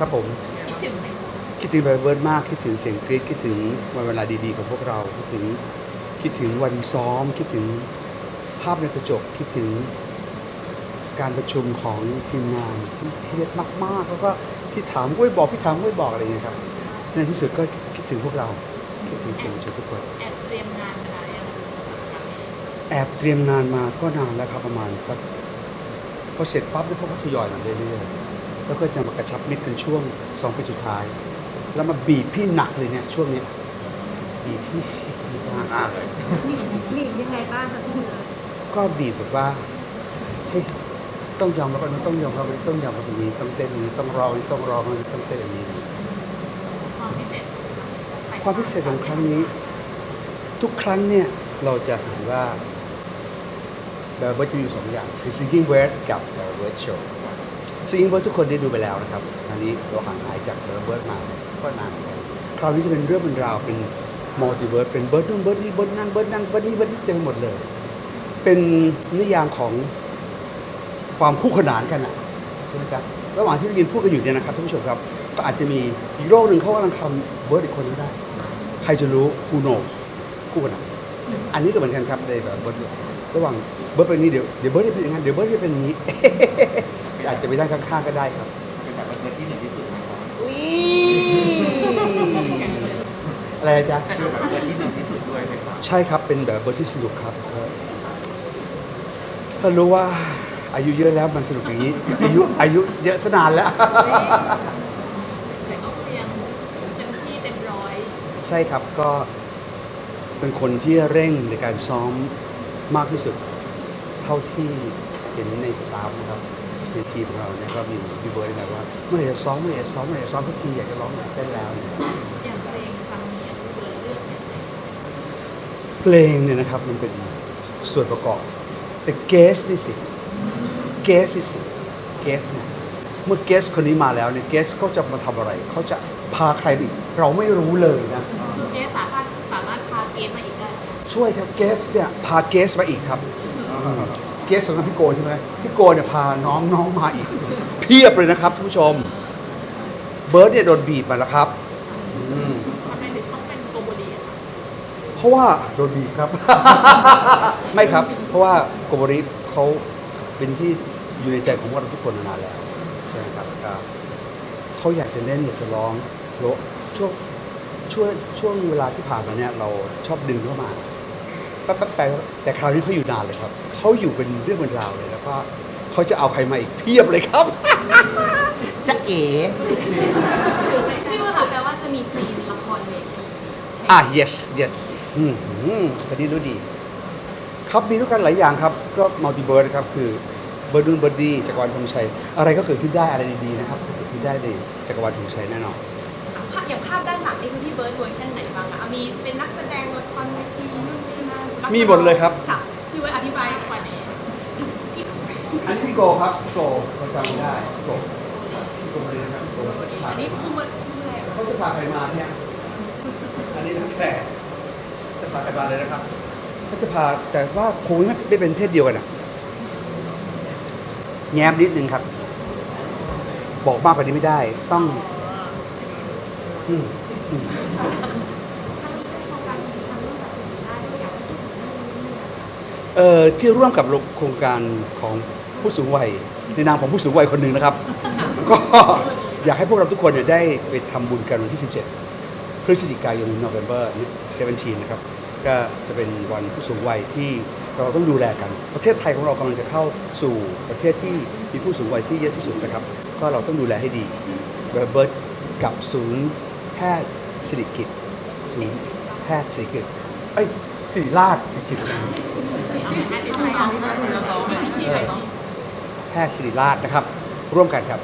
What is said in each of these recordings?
ครับผมคิดถึงไหมคิดถึงไบเบิร์ดมากคิดถึงเสียงกรี๊ดคิดถึงวันเวลาดีๆของพวกเราคิดถึงคิดถึงวันซ้อม คิดถึงภาพในกระจกคิดถึงการประชุมของทีมงานที่เครียดมากๆแล้วก็พี่ถามก็ไม่บอกพี่ถามก็ไม่บอกอะไรอย่างเงี้ยครับในที่สุดก็คิดถึงพวกเราคิดถึงเสียงประชุมทุกคนแอบเตรียมงานมานานยังสำหรับครั้งนี้แอบเตรียมงานมาก็นานแล้วครับประมาณสักพอเสร็จปั๊บเนี่ยพวกก็ทยอยมาเรื่อยๆ แล้วก็จะมากระชับมิตรกันช่วงสองปีสุดท้าย แล้วมาบีบพี่หนักเลยเนี่ยช่วงเนี้ยบีบพี่บีบมากมียังไงบ้างคะพี่เหนือก็บีบแบบว่าเฮ้ยต้องยอมรับมันต้องยอมรับมันต้องยอมรับอย่างนี้ต้องเต้นอย่างนี้ต้องร้องอย่างนี้ต้องร้องอย่างนี้ต้องเต้นอย่างนี้ความพิเศษความพิเศษของครั้งนี้ ทุกครั้งเนี่ยเราจะเห็นว่าแบบว่าจะมีอยู่สองอย่างคือ singing word กับ word show singing word ทุกคนได้ดูไปแล้วนะครับอันนี้เราห่างหายจาก word มาก็นานเหมือนกันคราวนี้จะเป็นเรื่องเป็นราวเป็น multi word เป็นเบิร์ดนู่นเบิร์ดนี่เบิร์ดนั่นเบิร์ดนั่นเบิร์ดนี่เบิร์ดนี่เต็มไปหมดเลย เป็นนิยามของความคู่ขนานกันอะใช่ไหมครับระหว่างที่เรายืนพูดกันอยู่เนี่ยนะครับท่านผู้ชมครับ ก็อาจจะมีอีกโลกหนึ่งเขากำลังทำเบิร์ดอีกคนนึงได้ ใครจะรู้ who knows คู่กันอะอันนี้ก็เหมือนกันครับในแบบเบิร์ดระหว่างเบิร์ดเป็นอย่างนี้เดี๋ยวเดี๋ยวเบิร์ดจะเป็นอย่างนั้นเดี๋ยวเบิร์ดจะเป็นอย่างนี้ อาจจะไปได้ข้างๆก็ได้ครับเป็นแบบเบิร์ดที่หนึ่งที่สุดไหมครับอะไรนะจ๊ะคือแบบเบิร์ดที่หนึ่งที่สุดด้วยไหมครับใช่ครับเป็นแบบเบอร์ที่สนุกครับเออถ้ารู้ว่าอายุเยอะแล้วมันสนุกอย่างนี้อายุอายุเยอะสนานแล้วแต่ก็เตรียมเต็มที่เต็มร้อยใช่ครับก็เป็นคนที่เร่งในการซ้อมมากที่สุด เท่าที่เห็นในสตาฟนะครับ ในทีมของเราเนี่ยก็มีพี่เบิร์ดนะว่าเมื่อไหร่จะซ้อมเมื่อไหร่จะซ้อมเมื่อไหร่จะซ้อมทุกทีอยากจะร้องอยากเต้นแล้วเนี่ยอย่างเพลงครั้งนี้เปิดเลือกยังไงเพลงเนี่ยนะครับมันเป็นส่วนประกอบ แต่เกสนี่สิเกสนี่สิเกสเนี่ยเมื่อเกสคนนี้มาแล้วเนี่ยเกสเขาจะมาทำอะไรเขาจะพาใครไปอีกเราไม่รู้เลยนะคือเกสสามารถสามารถพาเกสมาอีกได้ช่วยครับเกสเนี่ยพาเกสมาอีกครับ เกสสำหรับพี่โกใช่ไหมพี่โกเนี่ยพาน้องน้องมาอีกเพียบเลยนะครับท่านผู้ชม เบิร์ดเนี่ยโดนบีบมาแล้วครับอืมทำไมถึงต้องเป็นโกโบดีอะคะเพราะว่าโดนบีบครับ ไม่ครับ เพราะว่าโกโบริเขาเป็นที่อยู่ในใจของพวกเราทุกคนมานานแล้วใช่ไหมครับก็เขาอยากจะเล่นอยากจะร้องแล้วช่วงช่วงช่วงเวลาที่ผ่านมาเนี่ยเราชอบดึงเข้ามา แป๊บๆไปแต่คราวนี้เขาอยู่นานเลยครับเขาอยู่เป็นเรื่องเป็นราวเลยแล้วก็เขาจะเอาใครมาอีกเพียบเลยครับ จะเอ๋พี่ว่าค่ะแปลว่าจะมีซีนละครเวทีอะ yes yes อืมอืมคนนี้รู้ดี ครับมีด้วยกันหลายอย่างครับ ก็มัลติเบิร์ดครับ คือเบิร์ดนูนเบิร์ดดีจักรวาลธงชัย อะไรก็เกิดขึ้นได้อะไรดีๆนะครับเกิดขึ้นได้ในจักรวาลธงชัยแน่นอนภาพอย่างภาพด้านหลังนี่คือพี่เบิร์ดเวอร์ชันไหนบ้างอะมีเป็นนักแสดงละครเวทีนู่นนี่นั่น มีหมดเลยครับ ค่ะพี่เบิร์ดอธิบายกว่านี้พี่อันนี้พี่โกครับพี่โกเราจำไม่ได้พี่โกพี่โกมาเลยนะครับพี่โกอันนี้คือมันคืออะไรอะเขาจะพาใครมาเนี่ย อันนี้นักแสดงจะพาใครมาเลยนะครับเขาจะพาแต่ว่าคงไม่ไม่เป็นเพศเดียวกันอะแง้มนิดนึงครับ บอกมากกว่านี้ไม่ได้ ต้อง อืมอืมเอ่อ ที่ร่วมกับโครงการของผู้สูงวัย ในนามของผู้สูงวัยคนหนึ่งนะครับ ก็อยากให้พวกเราทุกคนเนี่ยได้ไปทำบุญกันวันที่ 17 พฤศจิกายน November 17 นะครับ ก็จะเป็นวันผู้สูงวัยที่เราต้องดูแลกัน ประเทศไทยของเรากำลังจะเข้าสู่ประเทศที่มีผู้สูงวัยที่เยอะที่สุดนะครับ ก็เราต้องดูแลให้ดีเบิร์ดกับศูนย์แพทย์สิริกิตศูนย์แพทย์สิริกิตเอ้ยสิริราชสิริกิต แพทย์ศิริราชนะครับ ร่วมกันครับ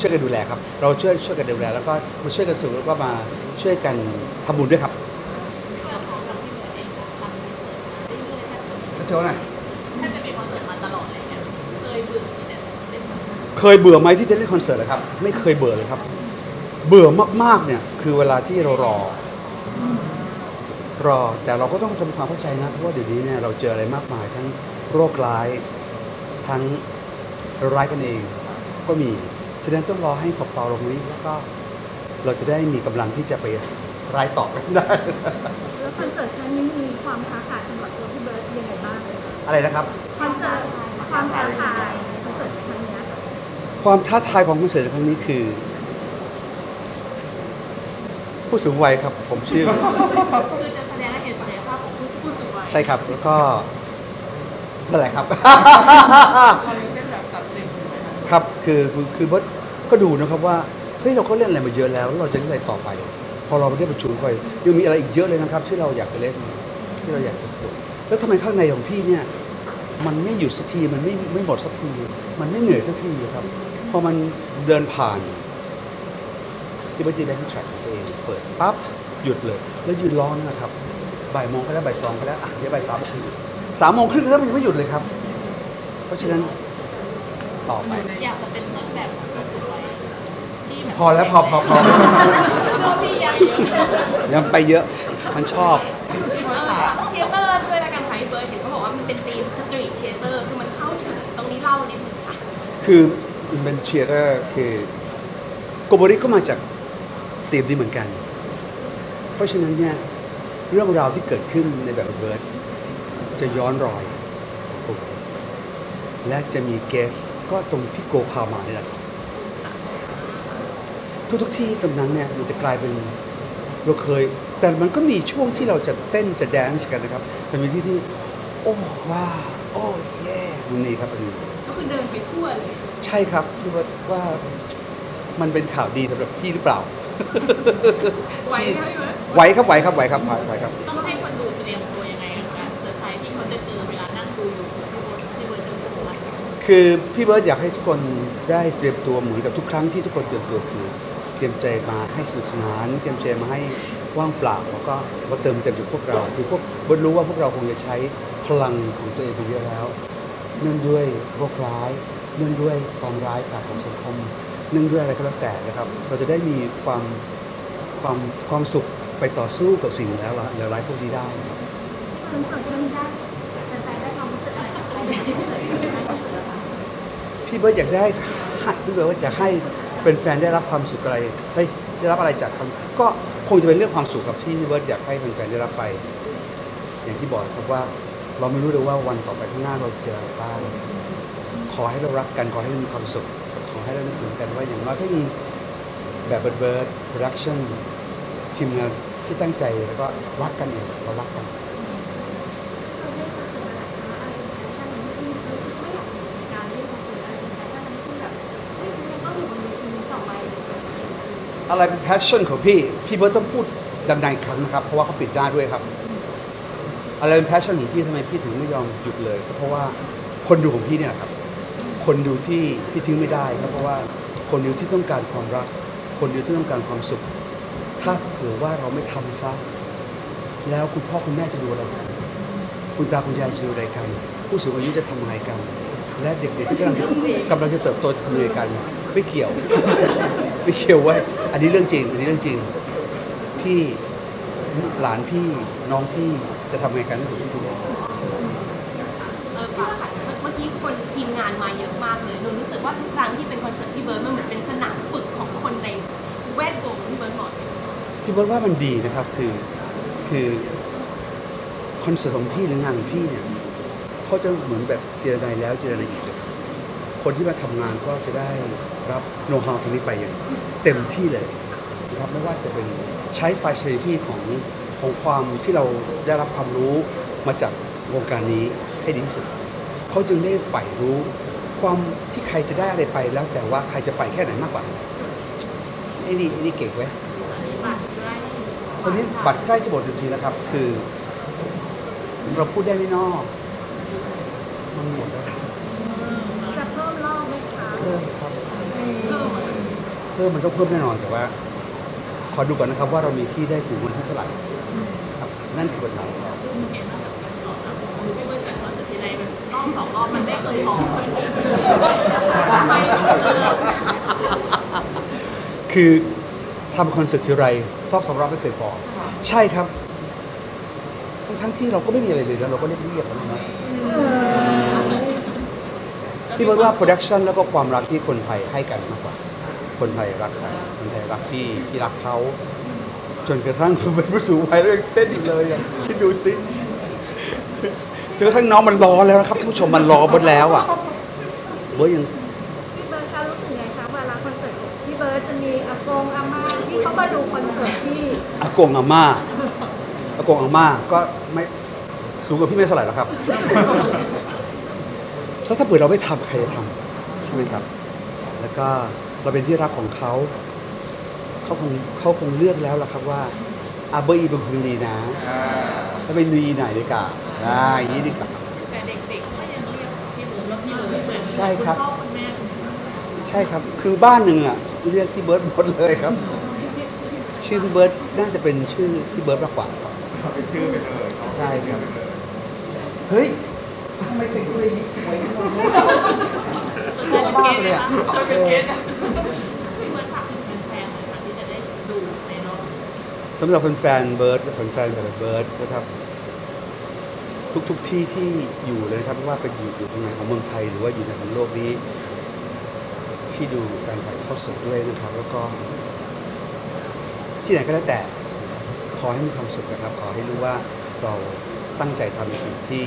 ช่วยกันดูแลครับ เราช่วยช่วยกันดูแล แล้วก็มาช่วยกันสูงแล้วก็มาช่วยกันทำบุญด้วยครับเจ้าหน่อยถ้าจะมีคอนเสิร์ตมาตลอดเลยเนี่ยเคยเบื่อที่จะเล่นคอนเสิร์ตเคยเบื่อไหมที่จะเล่นคอนเสิร์ตนะครับ ไม่เคยเบื่อเลยครับ เบื่อมากๆเนี่ยคือเวลาที่เรารอ รอแต่เราก็ต้องทำความเข้าใจนะเพราะว่าเดี๋ยวนี้เนี่ยเราเจออะไรมากมายทั้งโรคร้าย ทั้งร้ายกันเองก็มี ฉะนั้นต้องรอให้เบาๆลงนี้แล้วก็เราจะได้มีกำลังที่จะไปรายต่อกันได้แล้วคอนเสิร์ตครั้งนี้มีความท้าทายสำหรับตัวพี่เบิร์ดยังไงบ้างเลยคะอะไรนะครับคอนเสิร์ตความท้าทายในคอนเสิร์ตครั้งเนี้ยค่ะความท้าทายของคอนเสิร์ตในครั้งนี้คือ ผู้สูงวัยครับผมเชื่อคือจะ ใช่ครับ แล้วก็นั่นแหละครับ ตอนนี้เป็นแบบจัดเต็มเลยนะครับคือคือคือว่าก็ดูนะครับว่าเฮ้ยเราก็เล่นอะไรมาเยอะแล้วแล้วเราจะเล่นอะไรต่อไป พอเราไม่ได้ประชุมไปยังมีอะไรอีกเยอะเลยนะครับ ที่เราอยากจะเล่นที่เราอยากจะฝึกแล้วทำไมข้างในของพี่เนี่ย มันไม่หยุดสักทีมันไม่ไม่หมดสักทีมันไม่เหนื่อยสักทีครับพอมันเดินผ่านที่บัตจีแบงค์แทร็กตัวเองเปิดปั๊บหยุดเลย แล้วยืนร้อนนะครับ บ่ายโมงก็แล้วบ่ายสองก็แล้วอะเดี๋ยวบ่ายสามก็หยุดสามโมงครึ่งแล้วมันยังไม่หยุดเลยครับ เพราะฉะนั้นต่อไป อยากจะเป็นต้นแบบของผู้สูงวัยที่แบบพอแล้วพอพอพอตัวพี่ยังเยอะยังไปเยอะมันชอบ เทเตอร์ด้วยละกันค่ะพี่เบิร์ดเห็นเขาบอกว่ามันเป็นธีมสตรีทเทเตอร์คือมันเข้าถึงตรงนี้เล่านิดนึงค่ะ คือมันเป็นเชียร์เตอร์คือโกโบริก็มาจากตีมนี้เหมือนกัน เพราะฉะนั้นเนี่ย เรื่องราวที่เกิดขึ้นในแบบเบิร์ดจะย้อนรอยของโกโบริและจะมีเกสก็ตรงพี่โกพามาเนี่ยแหละครับทุกทุกๆที่ตรงนั้นเนี่ยมันจะกลายเป็นเราเคย แต่มันก็มีช่วงที่เราจะเต้นจะแดนซ์กันนะครับแต่มีที่ที่ โอ้ว้าวโอ้เย่มันนี่ครับอันนี้ก็คือเดินไปทั่วเลย ใช่ครับพี่ว่าว่ามันเป็นข่าวดีสำหรับพี่หรือเปล่า ไหวไหมคะพี่เบิร์ดไหวครับไหวครับไหวครับไหวครับ ต้องให้คนดูเตรียมตัวยังไงกับการเซอร์ไพรส์ที่เขาจะเจอเวลานั่งดูอยู่ที่เบิร์ดที่เบิร์ดจะพูดว่าคือพี่เบิร์ตอยากให้ทุกคนได้เตรียมตัวเหมือนกับทุกครั้งที่ทุกคนเตรียมตัวคือ เตรียมใจมาให้สนุกสนาน เตรียมใจมาให้ว่างเปล่าแล้วก็มาเติมเต็มจากพวกเราคือพวกเบิร์ตรู้ว่าพวกเราคงจะใช้พลังของตัวเองไปเยอะแล้ว เนื่องด้วยโรคร้าย เนื่องด้วยความร้ายกาจของสังคม เนื่องด้วยอะไรก็แล้วแต่นะครับ เราจะได้มีความความความสุขไปต่อสู้กับสิ่งแล้วเลวร้ายพวกนี้ได้ครับคอนเร์ตครั้งนี้ได้แฟนๆได้ความรู้สึกอะไรกับใครพี่เบิร์ตอยากได้ให้พี่เบิร์ตว่าจะให้เป็นแฟนได้รับความสุขอะไรเฮ้ยได้รับอะไรจากคก็คงจะเป็นเรื่องความสุขกับที่พี่เบิร์ตอยากให้แฟนๆได้รับไป อย่างที่บอกครับว่าเราไม่รู้เลยว่าวันต่อไปข้างหน้าเราจะเจออะไรบ้างขอให้เรารักกันขอให้มีความสุข ให้เรานึกถึงกันว่าอย่างน้อยก็มีแบบเบิร์ดเบิร์ดโปรดักชั่นทีมงานที่ตั้งใจแล้วก็รักกันเองเรารักกัน อะไรเล่นแฟชั่นนี้ที่แบบเฮ้ยฉันยังต้องอยู่นของพี่ พี่เบิร์ตต้องพูดดังๆอีกครั้งนะครับ เพราะว่าเขาปิดหน้าด้วยครับ อะไรเป็น passion ของพี่ทำไมพี่ถึงไม่ยอมหยุดเลย ก็เพราะว่าคนดูของพี่เนี่ยครับ คนดูที่พี่ทิ้งไม่ได้ก็เพราะว่าคนดูที่ต้องการความรัก คนดูที่ต้องการความสุข ถ้าเผื่อว่าเราไม่ทำซะแล้วคุณพ่อคุณแม่จะดูอะไรกันคุณตาคุณยายจะดูอะไรกัน ผู้สูงอายุจะทำอะไรกัน และเด็กๆกำลังกำลังจะเติบโตจะทำอะไรกันไม่เกี่ยวไม่เกี่ยวเว้ยอันนี้เรื่องจริง อันนี้เรื่องจริงพี่หลานพี่น้องพี่จะทำอะไงกันให้ถูกที่ถูก เออป่ะค่ะเมื่อเมื่อกี้คนทีมงานมาเยอะมากเลยหนูรู้สึก ว่าทุกครั้งที่เป็นคอนเสิร์ตพี่เบิร์ดมันเหมือนเป็นสนามฝึกของคนในแวดวงพี่เบิร์ดบอกเลยพี่เบิร์ตว่ามันดีนะครับคือคือคอนเสิร์ตของพี่หรืองานของพี่เนี่ยเขาจะเหมือนแบบเจรนายแล้วเจรนายอีกคนที่มาทำงานก็จะได้รับโน้ตฮาวตรงนี้ไปอย่างเต็มที่เลยนะครับไม่ว่าจะเป็นใช้ไฟเซิลิตี้ของของความที่เราได้รับความรู้มาจากวงการนี้ให้ดีที่สุดเขาจึงได้ใฝ่รู้ ความที่ใครจะได้อะไรไปแล้ว แต่ว่าใครจะใฝ่แค่ไหนมากกว่าไอ้นี่ไอ้นี่เก่งไว้ยวันนี้บัตรใกล้จะหมดทันทีแล้วครับ คือ เราพูดได้ไม่นอกมันหมดแล้วจะเพิ่มรอบไหมคะเพิ่มครับเพิ่มมันต้องเพิ่มแน่นอนแต่ว่า ขอดูก่อนนะครับว่าเรามีที่ได้ถึงวันที่เท่าไหร่ครับนั่นคือกฎหมายครับ อบสองรอบมันได้เกินพอไปคือทำคอนเสิร์ตทีไรรอบสองรอบไม่เคยพอใช่ครับ ทั้งทั้งที่เราก็ไม่มีอะไรเลยแล้วเราก็เรียบเรียบๆนะพี่บิร์ดว่าโปรดักชันแล้วก็ความรักที่คนไทยให้กันมากกว่า คนไทยรักกันคนไทยรักพี่พี่รักเขาจนกระทั่งเป็นผู้สูงวัยแล้วยังเต้นอีกเลยอะคิดดูสิ จนกระทั่งน้องมันรอแล้วนะครับท่านผู้ชมมันรอบนแล้วอะเบิร์ดยังพี่เบิร์ดคะรู้สึกไงคะเวลาคอนเสิร์ตของพี่เบิร์ดจะมีอากงอาม่าที่เขามาดูคอนเสิร์ตที่อากงอาม่าอากงอาม่าก็ไม่สูงกว่าพี่ไม่เท่าไหร่หรอกครับ ถ้าถ้าเปิดเราไม่ทำใครจะทำใช่ไหมครับ แล้วก็เราเป็นที่รักของเขา เขาคงเขาคงเลือกแล้วล่ะครับว่าอาเบอร์อีเป็นคนดีนะถ้าเป็นดีไหนดีกว่า อ่าอย่างนี้ดีกว่าแต่เด็กๆก็ยังเรียกพี่เบิร์ดว่าพี่เบิร์ดเหมือนใช่ครับ ณพ่อคุณแม่ใช่ครับ คือบ้านหนึ่งอะเรียกพี่เบิร์ดหมดเลยครับ ชื่อพี่เบิร์ดน่าจะเป็นชื่อพี่เบิร์ดมากกว่าครับเขาเป็นชื่อไปเลยเขาใช่ครับ เฮ้ยทำไมแต่งตัวอย่างนี้สวยจังเลยชอบมากเลยอะเออพี่เบิร์ดฝากถึงแฟนๆหน่อยค่ะที่จะได้ดูในรอบสำหรับแฟนๆเบิร์ดและแฟนๆแบบเบิร์ดนะครับ ทุกๆที่ที่อยู่เลยครับไม่ว่าเป็นอยู่อยู่ตรงไหนของเมืองไทย หรือว่าอยู่ในของโลกนี้ ที่ดูการถ่ายทอดสดด้วยนะครับ แล้วก็ ที่ไหนก็แล้วแต่ ขอให้มีความสุขนะครับ ขอให้รู้ว่าเราตั้งใจทำในสิ่งที่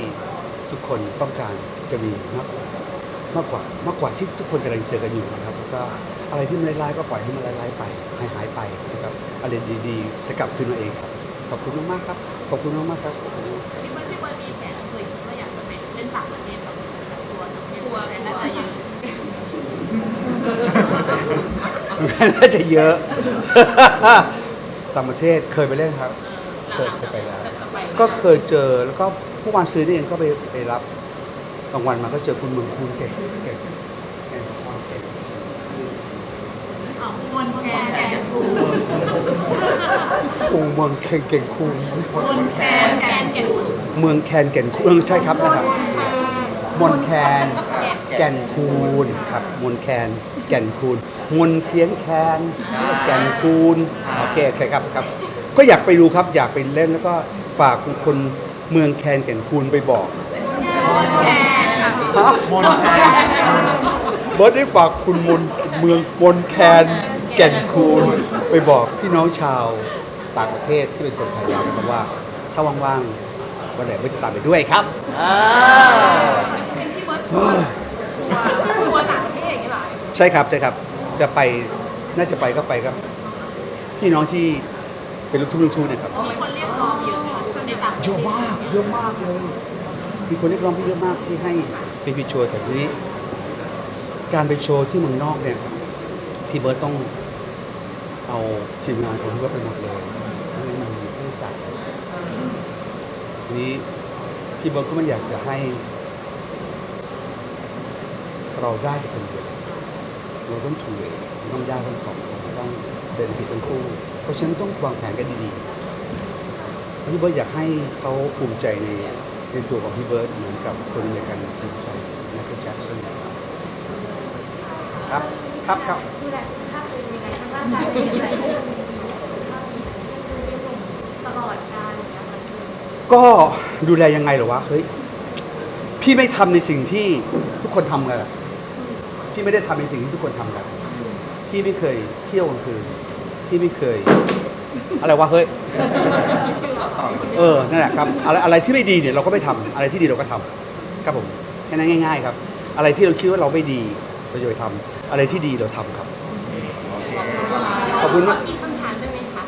ทุกคนต้องการจะมีมากกว่ามากกว่ามากกว่าที่ทุกคนกำลังเจอกันอยู่นะครับแล้วก็อะไรที่มันร้ายๆก็ปล่อยให้มันร้ายๆไปหายหายไปนะครับอะไรดีๆจะกลับคืนมาเองครับขอบคุณมากๆครับขอบคุณมากๆครับ น่าจะเยอะ ต่างประเทศเคยไปเล่นครับ เคยเคยไปแล้ว ก็เคยเจอแล้วก็ผู้วานซื้อนี่เองก็ไปไปรับรางวัลมาก็เจอคุณเมืองคูณเก่งเก่งเก่งเก่งอ๋อมนแคนแกนคูโอ้เมืองแคนเก่งคูณมนแคนแกนแกนคูเมืองแคนแก่นคูณเออใช่ครับนะครับมนแคน แก่นคูณครับมนแคนแก่นคูณมนเสียงแคนแก่นคูณโอเคโอเคครับครับ ก็อยากไปดูครับอยากไปเล่นแล้วก็ฝากคนเมืองแคนแก่นคูณไปบอกมนแคนเบิร์ดได้ฝากคุณมนเมืองมนแคนแก่นคูณไปบอกพี่น้องชาวต่างประเทศที่เป็นคนไทยเรานะครับว่า ถ้าว่างๆวันไหนเบิร์ดจะตามไปด้วยครับอ่ ทัวร์ทัวร์ต่างประเทศอย่างนี้เหรอใช่ครับใช่ครับ จะไปน่าจะไปก็ไปครับ พี่น้องที่เป็นลูกทุ่งลูกทุ่งเนะครับ มีคนเรียกร้องเยอะไหมคะคนในต่างประเทเยศอะมากเยอะมากเลยมีคนเรียกร้องพี่เยอะมากที่ให้เป็นพี่โชว์แต่ทีนี้ การไปโชว์ที่เมืองนอกเนี่ยพี่เบิร์ตต้องเอาทีมงานของพี่เบิร์ตไปหมดเลยไม่มีไม่รู้จักทีนี้พี่เบิร์ตก็ไม่อยากจะให้ เราได้แต่คนเดียวเราต้องถูเเราต้องได้ทั้งสองเราต้องเดินผิดทั้งคู่ เพราะฉะนั้นต้องวางแผนกันดีๆพี่เบิร์ตอยากให้เขาภูมิใจในในตัวของพี่เบิร์ตเหมือนกับคนอเมริกันภูมิใจในคุณแจ็คสันครับครับครับดูแลสุขภาพตัวเองยังไงทั้งร่างกายและจิตใจให้เรามีสุขภาพดีตลอดการอย่างเงี้ยค่ะก็ดูแลยังไงเหรอวะเฮ้ยพี่ไม่ทำในสิ่งที่ทุกคนทำกันอะ พี่ไม่ได้ทำในสิ่งที่ทุกคนทำกัน พี่ไม่เคยเที่ยวกลางคืน พี่ไม่เคย อะไรวะเฮ้ย เออ นั่นแหละครับ อะไรอะไรที่ไม่ดีเนี่ยเราก็ไม่ทำอะไรที่ดีเราก็ทำครับผม แค่นั้นง่าย ๆ ครับ อะไรที่เราคิดว่าเราไม่ดีเราจะไปทำอะไรที่ดีเราทำครับ ขอบคุณมากอีกคำถามได้ไหมคะ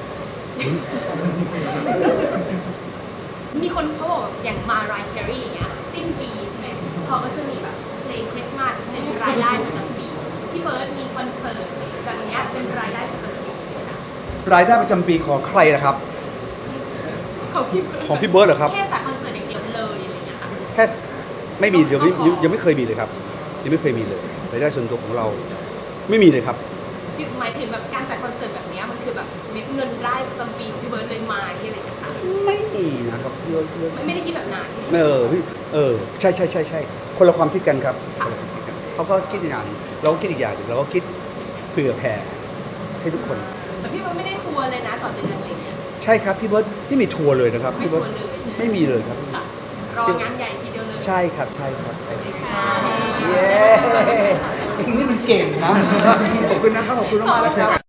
มีคนเขาบอกแบบอย่างมารายแครีอย่างเงี้ยสิ้นปีใช่ไหมเขาก็จะมีแบบเพลงคริสต์มาสเป็นรายได้ประจำปี พี่เบิร์ดมีคอนเสิร์ตแบบเนี้ยเป็นรายได้ประจำปีไหมคะรายได้ประจำปีของใครนะครับ ของพี่เบิร์ดของพี่เบิร์ดเหรอครับ แค่จากคอนเสิร์ตอย่างเดียวเลยอะไรเงี้ยค่ะแค่ไม่มีเดี๋ยวไม่ยังยังไม่เคยมีเลยครับ ยังไม่เคยมีเลยรายได้ส่วนตัวของเราไม่มีเลยครับพี่หมายถึงแบบการจัดคอนเสิร์ตแบบเนี้ยมันคือแบบเม็ดเงินได้ประจำปีพี่เบิร์ดเลยมาที่อะไรเงี้ยค่ะไม่มีนะครับพี่ว่าพี่ว่าไม่ไม่ได้คิดแบบนั้นเออพี่เออใช่ใช่ใช่ใช่คนละความคิดกันครับ คนละความคิดกันเขาก็คิดอีกอย่างหนึ่งเราก็คิดอีกอย่างหนึ่งเราก็คิดเผื่อแผ่ให้ทุกคน แต่พี่เบิร์ดไม่ได้ทัวร์เลยนะต่อเดือนอะไรเงี้ย ใช่ครับพี่เบิร์ตไม่มีทัวร์เลยนะครับไม่พี่ทัเบิวร์ตร์เลยใช่ไหมไม่มีเลยครับ ค่ะรองานใหญ่ทีเดียวเลยใช่ครับใช่ครับใช่ครับใช่เย้เองนี่มันเก่งนะขอบคุณนะครับขอบคุณมากๆนะครับ